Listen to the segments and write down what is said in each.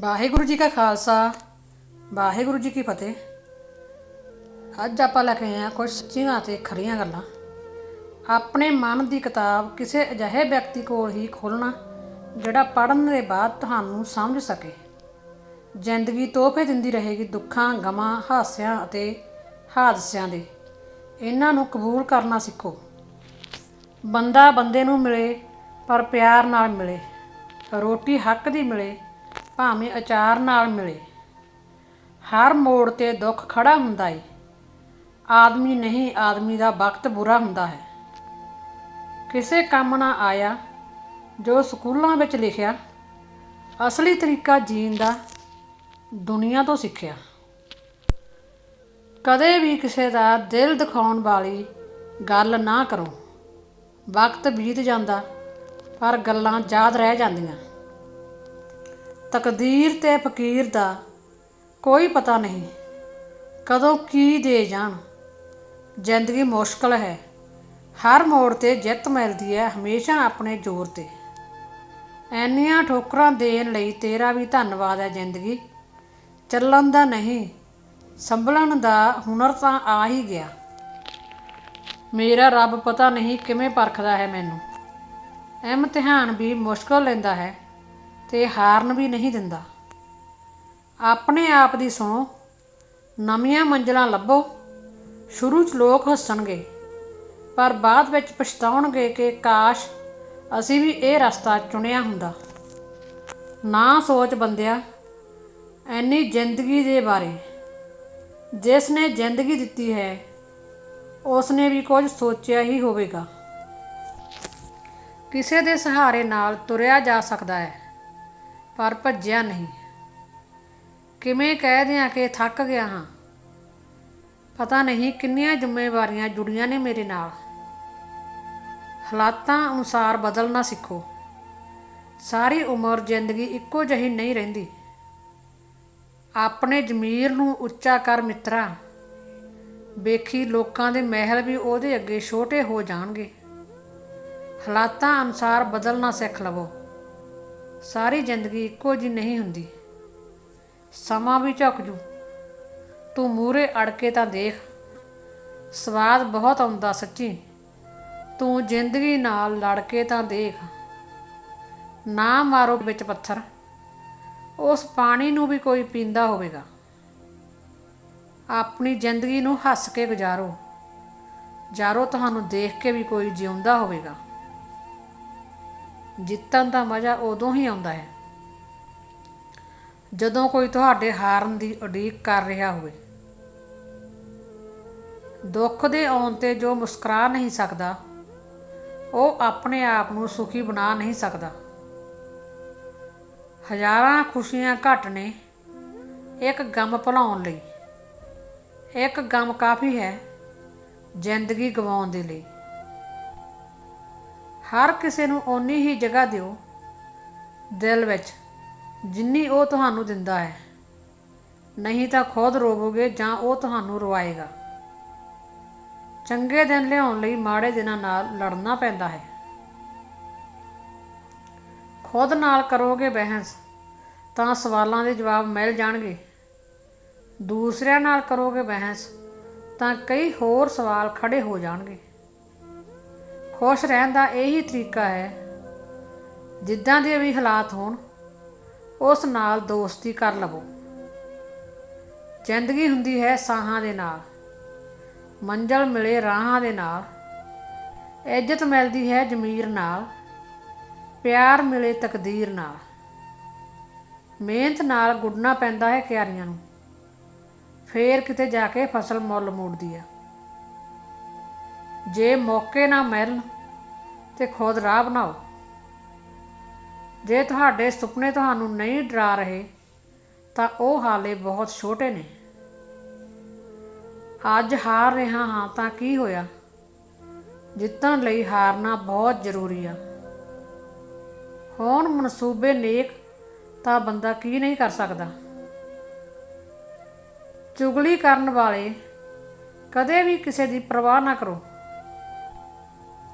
ਵਾਹਿਗੁਰੂ ਜੀ ਕਾ ਖਾਲਸਾ, ਵਾਹਿਗੁਰੂ ਜੀ ਕੀ ਫਤਿਹ। ਅੱਜ ਆਪਾਂ ਲੈ ਕੇ ਆਏ ਹਾਂ ਕੁਝ ਸੱਚੀਆਂ ਤੇ ਖਰੀਆਂ ਗੱਲਾਂ। ਆਪਣੇ ਮਨ ਦੀ ਕਿਤਾਬ ਕਿਸੇ ਅਜਿਹੇ ਵਿਅਕਤੀ ਕੋਲ ਹੀ ਖੋਲਣਾ ਜਿਹੜਾ ਪੜ੍ਹਨ ਦੇ ਬਾਅਦ ਤੁਹਾਨੂੰ ਸਮਝ ਸਕੇ। ਜ਼ਿੰਦਗੀ ਤੋਹਫੇ ਦਿੰਦੀ ਰਹੇਗੀ ਦੁੱਖਾਂ, ਗਮਾਂ, ਹਾਸਿਆਂ ਅਤੇ ਹਾਦਸਿਆਂ ਦੇ। ਇਹਨਾਂ ਨੂੰ ਕਬੂਲ ਕਰਨਾ ਸਿੱਖੋ। ਬੰਦਾ ਬੰਦੇ ਨੂੰ ਮਿਲੇ, ਪਰ ਪਿਆਰ ਨਾਲ ਮਿਲੇ। ਰੋਟੀ ਹੱਕ ਦੀ ਮਿਲੇ ਭਾਵੇਂ ਅਚਾਰ ਨਾਲ ਮਿਲੇ। ਹਰ ਮੋੜ ਤੇ ਦੁੱਖ ਖੜਾ ਹੁੰਦਾ ਏ। ਆਦਮੀ ਨਹੀਂ, ਆਦਮੀ ਦਾ ਵਕਤ ਬੁਰਾ ਹੁੰਦਾ ਹੈ। ਕਿਸੇ ਕੰਮ ਨਾ ਆਇਆ, ਜੋ ਸਕੂਲਾਂ ਵਿੱਚ ਲਿਖਿਆ, ਅਸਲੀ ਤਰੀਕਾ ਜੀਣ ਦਾ ਦੁਨੀਆ ਤੋਂ ਸਿੱਖਿਆ। ਕਦੇ ਵੀ ਕਿਸੇ ਦਾ ਦਿਲ ਦਿਖਾਉਣ ਵਾਲੀ ਗੱਲ ਨਾ ਕਰੋ। ਵਕਤ ਬੀਤ ਜਾਂਦਾ, ਪਰ ਗੱਲਾਂ ਯਾਦ ਰਹਿ ਜਾਂਦੀਆਂ। ਤਕਦੀਰ ਤੇ ਫਕੀਰ ਦਾ ਕੋਈ ਪਤਾ ਨਹੀਂ ਕਦੋਂ ਕੀ ਦੇ ਜਾਣ। ਜ਼ਿੰਦਗੀ ਮੁਸ਼ਕਲ ਹੈ। ਹਰ ਮੋੜ ਤੇ ਜਿੱਤ ਮਿਲਦੀ ਹੈ ਹਮੇਸ਼ਾ ਆਪਣੇ ਜ਼ੋਰ ਤੇ। ਐਨੀਆਂ ਠੋਕਰਾਂ ਦੇਣ ਲਈ ਤੇਰਾ ਵੀ ਧੰਨਵਾਦ ਹੈ ਜ਼ਿੰਦਗੀ। ਚੱਲਣ ਦਾ ਨਹੀਂ, ਸੰਭਲਣ ਦਾ ਹੁਨਰ ਤਾਂ ਆ ਹੀ ਗਿਆ। ਮੇਰਾ ਰੱਬ ਪਤਾ ਨਹੀਂ ਕਿਵੇਂ ਪਰਖਦਾ ਹੈ ਮੈਨੂੰ। ਇਮਤਿਹਾਨ ਵੀ ਮੁਸ਼ਕਲ ਲੈਂਦਾ ਹੈ। ਤੇ ਹਾਰਨ ਵੀ ਨਹੀਂ ਦਿੰਦਾ। ਆਪਣੇ ਆਪ ਦੀ ਸੁਣੋ, ਨਵੀਆਂ ਮੰਜ਼ਲਾਂ ਲੱਭੋ, ਸ਼ੁਰੂ 'ਚ ਲੋਕ ਹੱਸਣਗੇ, ਪਰ ਬਾਅਦ ਵਿੱਚ ਪਛਤਾਉਣਗੇ ਕਿ ਕਾਸ਼ ਅਸੀਂ ਵੀ ਇਹ ਰਸਤਾ ਚੁਣਿਆ ਹੁੰਦਾ। ਨਾ ਸੋਚ ਬੰਦਿਆ, ਐਨੀ ਜ਼ਿੰਦਗੀ ਦੇ ਬਾਰੇ। ਜਿਸ ਨੇ ਜ਼ਿੰਦਗੀ ਦਿੱਤੀ ਹੈ, ਉਸ ਨੇ ਵੀ ਕੁਝ ਸੋਚਿਆ ਹੀ ਹੋਵੇਗਾ। ਕਿਸੇ ਦੇ ਸਹਾਰੇ ਨਾਲ ਤੁਰਿਆ ਜਾ ਸਕਦਾ ਹੈ। ਪਰ ਭੱਜਿਆ ਨਹੀਂ। ਕਿਵੇਂ ਕਹਿ ਦਿਆਂ ਕਿ ਥੱਕ ਗਿਆ ਹਾਂ? ਪਤਾ ਨਹੀਂ ਕਿੰਨੀਆਂ ਜ਼ਿੰਮੇਵਾਰੀਆਂ ਜੁੜੀਆਂ ਨੇ ਮੇਰੇ ਨਾਲ। ਹਾਲਾਤਾਂ ਅਨੁਸਾਰ ਬਦਲਣਾ ਸਿੱਖੋ। ਸਾਰੀ ਉਮਰ ਜ਼ਿੰਦਗੀ ਇੱਕੋ ਜਿਹੀ ਨਹੀਂ ਰਹਿੰਦੀ। ਆਪਣੇ ਜ਼ਮੀਰ ਨੂੰ ਉੱਚਾ ਕਰ ਮਿੱਤਰਾ, ਵੇਖੀ ਲੋਕਾਂ ਦੇ ਮਹਿਲ ਵੀ ਉਹਦੇ ਅੱਗੇ ਛੋਟੇ ਹੋ ਜਾਣਗੇ। ਹਾਲਾਤਾਂ ਅਨੁਸਾਰ ਬਦਲਣਾ ਸਿੱਖ ਲਵੋ। ਸਾਰੀ ਜ਼ਿੰਦਗੀ ਇੱਕੋ ਜਿਹੀ ਨਹੀਂ ਹੁੰਦੀ। ਸਮਾਂ ਵੀ ਝੁਕ ਜੂ। ਤੂੰ ਮੂਰੇ ਅੜ ਕੇ ਤਾਂ ਦੇਖ। ਸਵਾਦ ਬਹੁਤ ਆਉਂਦਾ ਸੱਚੀ। ਤੂੰ ਜ਼ਿੰਦਗੀ ਨਾਲ ਲੜ ਕੇ ਤਾਂ ਦੇਖ। ਨਾ ਮਾਰੋ ਵਿੱਚ ਪੱਥਰ। ਉਸ ਪਾਣੀ ਨੂੰ ਵੀ ਕੋਈ ਪੀਂਦਾ ਹੋਵੇਗਾ। ਆਪਣੀ ਜ਼ਿੰਦਗੀ ਨੂੰ ਹੱਸ ਕੇ ਗੁਜ਼ਾਰੋ। ਜਾਰੋ ਤੁਹਾਨੂੰ ਦੇਖ ਕੇ ਵੀ ਕੋਈ ਜਿਉਂਦਾ ਹੋਵੇਗਾ। ਜਿੱਤਣ ਦਾ ਮਜ਼ਾ ਉਦੋਂ ਹੀ ਆਉਂਦਾ ਹੈ ਜਦੋਂ ਕੋਈ ਤੁਹਾਡੇ ਹਾਰਨ ਦੀ ਉਡੀਕ ਕਰ ਰਿਹਾ ਹੋਵੇ। ਦੁੱਖ ਦੇ ਆਉਣ ਤੇ ਜੋ ਮੁਸਕਰਾ ਨਹੀਂ ਸਕਦਾ, ਉਹ ਆਪਣੇ ਆਪ ਨੂੰ ਸੁਖੀ ਬਣਾ ਨਹੀਂ ਸਕਦਾ। ਹਜ਼ਾਰਾਂ ਖੁਸ਼ੀਆਂ ਘੱਟ ਨੇ ਇੱਕ ਗਮ ਭੁਲਾਉਣ ਲਈ। ਇੱਕ ਗਮ ਕਾਫੀ ਹੈ ਜ਼ਿੰਦਗੀ ਗਵਾਉਣ ਦੇ ਲਈ। ਹਰ ਕਿਸੇ ਨੂੰ ਓਨੀ ਹੀ ਜਗ੍ਹਾ ਦਿਓ ਦਿਲ ਵਿੱਚ, ਜਿੰਨੀ ਉਹ ਤੁਹਾਨੂੰ ਦਿੰਦਾ ਹੈ। ਨਹੀਂ ਤਾਂ ਖੁਦ ਰੋਵੋਗੇ ਜਾਂ ਉਹ ਤੁਹਾਨੂੰ ਰਵਾਏਗਾ। ਚੰਗੇ ਦਿਨ ਲਿਆਉਣ ਲਈ ਮਾੜੇ ਦਿਨਾਂ ਨਾਲ ਲੜਨਾ ਪੈਂਦਾ ਹੈ। ਖੁਦ ਨਾਲ ਕਰੋਗੇ ਬਹਿਸ, ਤਾਂ ਸਵਾਲਾਂ ਦੇ ਜਵਾਬ ਮਿਲ ਜਾਣਗੇ। ਦੂਸਰਿਆਂ ਨਾਲ ਕਰੋਗੇ ਬਹਿਸ, ਤਾਂ ਕਈ ਹੋਰ ਸਵਾਲ ਖੜੇ ਹੋ ਜਾਣਗੇ। ਖੁਸ਼ ਰਹਿਣ ਦਾ ਇਹੀ ਤਰੀਕਾ ਹੈ। ਜਿੱਦਾਂ ਦੇ ਵੀ ਹਾਲਾਤ ਹੋਣ, ਉਸ ਨਾਲ ਦੋਸਤੀ ਕਰ ਲਵੋ। ਜ਼ਿੰਦਗੀ ਹੁੰਦੀ ਹੈ ਸਾਹਾਂ ਦੇ ਨਾਲ। ਮੰਜ਼ਲ ਮਿਲੇ ਰਾਹਾਂ ਦੇ ਨਾਲ। ਇੱਜ਼ਤ ਮਿਲਦੀ ਹੈ ਜ਼ਮੀਰ ਨਾਲ। ਪਿਆਰ ਮਿਲੇ ਤਕਦੀਰ ਨਾਲ। ਮਿਹਨਤ ਨਾਲ ਗੁੱਡਣਾ ਪੈਂਦਾ ਹੈ ਕਿਆਰੀਆਂ ਨੂੰ। ਫੇਰ ਕਿਤੇ ਜਾ ਕੇ ਫਸਲ ਮੁੱਲ ਮੋੜਦੀ ਆ। ਜੇ ਮੌਕੇ ਨਾ ਮਿਲਣ ਤੇ ਖੁਦ ਰਾਹ ਬਣਾਓ। ਜੇ ਤੁਹਾਡੇ ਸੁਪਨੇ ਤੁਹਾਨੂੰ ਨਹੀਂ ਡਰਾ ਰਹੇ, ਤਾਂ ਉਹ ਹਾਲੇ ਬਹੁਤ ਛੋਟੇ ਨੇ। ਅੱਜ ਹਾਰ ਰਿਹਾ ਹਾਂ ਤਾਂ ਕੀ ਹੋਇਆ? ਜਿੱਤਣ ਲਈ ਹਾਰਨਾ ਬਹੁਤ ਜ਼ਰੂਰੀ ਆ। ਹੋਣ ਮਨਸੂਬੇ ਨੇਕ ਤਾਂ ਬੰਦਾ ਕੀ ਨਹੀਂ ਕਰ ਸਕਦਾ? ਚੁਗਲੀ ਕਰਨ ਵਾਲੇ ਕਦੇ ਵੀ ਕਿਸੇ ਦੀ ਪਰਵਾਹ ਨਾ ਕਰੋ।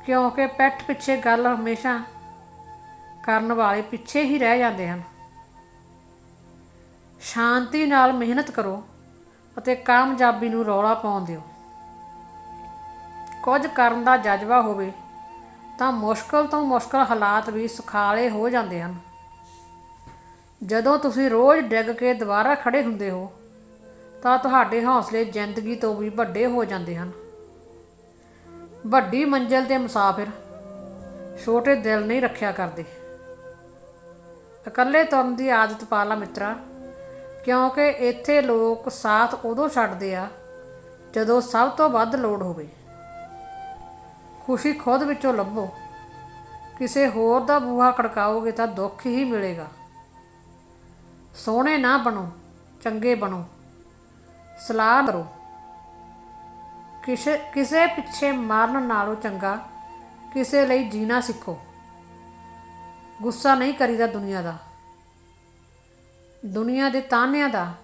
ਕਿਉਂਕਿ ਪਿੱਠ ਪਿੱਛੇ ਗੱਲ ਹਮੇਸ਼ਾ ਕਰਨ ਵਾਲੇ ਪਿੱਛੇ ਹੀ ਰਹਿ ਜਾਂਦੇ ਹਨ। ਸ਼ਾਂਤੀ ਨਾਲ ਮਿਹਨਤ ਕਰੋ ਅਤੇ ਕਾਮਯਾਬੀ ਨੂੰ ਰੌਲਾ ਪਾਉਣ ਦਿਓ। ਕੁਝ ਕਰਨ ਦਾ ਜਜ਼ਬਾ ਹੋਵੇ ਤਾਂ ਮੁਸ਼ਕਲ ਤੋਂ ਮੁਸ਼ਕਲ ਹਾਲਾਤ ਵੀ ਸੁਖਾਲੇ ਹੋ ਜਾਂਦੇ ਹਨ। ਜਦੋਂ ਤੁਸੀਂ ਰੋਜ਼ ਡਿੱਗ ਕੇ ਦੁਬਾਰਾ ਖੜੇ ਹੁੰਦੇ ਹੋ ਤਾਂ ਤੁਹਾਡੇ ਹੌਸਲੇ ਜ਼ਿੰਦਗੀ ਤੋਂ ਵੀ ਵੱਡੇ ਹੋ ਜਾਂਦੇ ਹਨ। ਵੱਡੀ ਮੰਜ਼ਿਲ ਦੇ ਮੁਸਾਫਿਰ ਛੋਟੇ ਦਿਲ ਨਹੀਂ ਰੱਖਿਆ ਕਰਦੇ। ਇਕੱਲੇ ਤੁਰਨ ਦੀ ਆਦਤ ਪਾ ਲਾ ਮਿੱਤਰਾ, ਕਿਉਂਕਿ ਇੱਥੇ ਲੋਕ ਸਾਥ ਉਦੋਂ ਛੱਡਦੇ ਆ ਜਦੋਂ ਸਭ ਤੋਂ ਵੱਧ ਲੋੜ ਹੋਵੇ। ਖੁਸ਼ੀ ਖੁਦ ਵਿੱਚੋਂ ਲੱਭੋ। ਕਿਸੇ ਹੋਰ ਦਾ ਬੂਹਾ ਖੜਕਾਓਗੇ ਤਾਂ ਦੁੱਖ ਹੀ ਮਿਲੇਗਾ। ਸੋਹਣੇ ਨਾ ਬਣੋ, ਚੰਗੇ ਬਣੋ। ਸਲਾਹ ਕਰੋ। ਕਿਸੇ ਕਿਸੇ ਪਿੱਛੇ ਮਾਰਨ ਨਾਲੋਂ ਚੰਗਾ ਕਿਸੇ ਲਈ ਜੀਣਾ ਸਿੱਖੋ। ਗੁੱਸਾ ਨਹੀਂ ਕਰੀਦਾ ਦੁਨੀਆ ਦਾ। ਦੁਨੀਆ ਦੇ ਤਾਨਿਆਂ ਦਾ,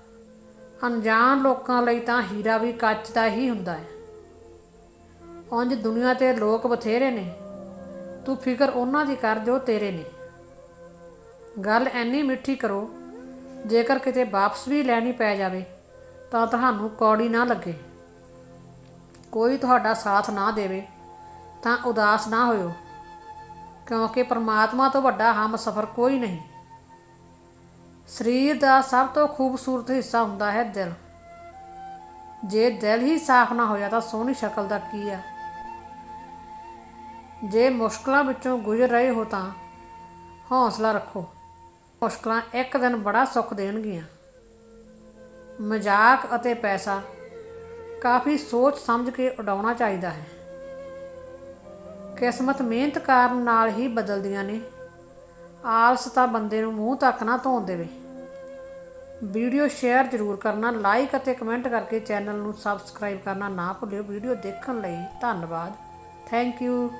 ਅਣਜਾਣ ਲੋਕਾਂ ਲਈ ਤਾਂ ਹੀਰਾ ਵੀ ਕੱਚ ਦਾ ਹੀ ਹੁੰਦਾ ਹੈ। ਉਂਝ ਦੁਨੀਆ ਤੇ ਲੋਕ ਬਥੇਰੇ ਨੇ। ਤੂੰ ਫਿਕਰ ਉਹਨਾਂ ਦੀ ਕਰ ਜੋ ਤੇਰੇ ਨੇ। ਗੱਲ ਐਨੀ ਮਿੱਠੀ ਕਰੋ, ਜੇਕਰ ਕਿਤੇ ਵਾਪਸ ਵੀ ਲੈਣੀ ਪੈ ਜਾਵੇ, ਤਾਂ ਤੁਹਾਨੂੰ ਕੌੜੀ ਨਾ ਲੱਗੇ। ਕੋਈ ਤੁਹਾਡਾ ਸਾਥ ਨਾ ਦੇਵੇ, ਤਾਂ ਉਦਾਸ ਨਾ ਹੋਇਓ, ਕਿਉਂਕਿ ਪਰਮਾਤਮਾ ਤੋਂ ਵੱਡਾ ਹਮ ਸਫਰ ਕੋਈ ਨਹੀਂ। ਸਰੀਰ ਦਾ ਸਭ ਤੋਂ ਖੂਬਸੂਰਤ ਹਿੱਸਾ ਹੁੰਦਾ ਹੈ ਦਿਲ। ਜੇ ਦਿਲ ਹੀ ਸਾਫ਼ ਨਾ ਹੋਇਆ ਤਾਂ ਸੋਹਣੀ ਸ਼ਕਲ ਦਾ ਕੀ ਆ? ਜੇ ਮੁਸ਼ਕਲਾਂ ਵਿੱਚੋਂ ਗੁਜ਼ਰ ਰਹੇ ਹੋ ਤਾਂ ਹੌਸਲਾ ਰੱਖੋ। ਮੁਸ਼ਕਲਾਂ ਇੱਕ ਦਿਨ ਬੜਾ ਸੁੱਖ ਦੇਣਗੀਆਂ। ਮਜ਼ਾਕ ਅਤੇ ਪੈਸਾ ਕਾਫੀ ਸੋਚ ਸਮਝ ਕੇ ਉਡਾਉਣਾ ਚਾਹੀਦਾ ਹੈ। ਕਿਸਮਤ ਮਿਹਨਤ ਕਰਨ ਨਾਲ ਹੀ ਬਦਲਦੀਆਂ ਨੇ। ਆਲਸ ਤਾਂ ਬੰਦੇ ਨੂੰ ਮੂੰਹ ਤੱਕ ਨਾ ਧੋਣ ਦੇਵੇ। ਵੀਡੀਓ ਸ਼ੇਅਰ ਜ਼ਰੂਰ ਕਰਨਾ, ਲਾਈਕ ਅਤੇ ਕਮੈਂਟ ਕਰਕੇ ਚੈਨਲ ਨੂੰ ਸਬਸਕ੍ਰਾਈਬ ਕਰਨਾ ਨਾ ਭੁੱਲਿਓ। ਵੀਡੀਓ ਦੇਖਣ ਲਈ ਧੰਨਵਾਦ। Thank you.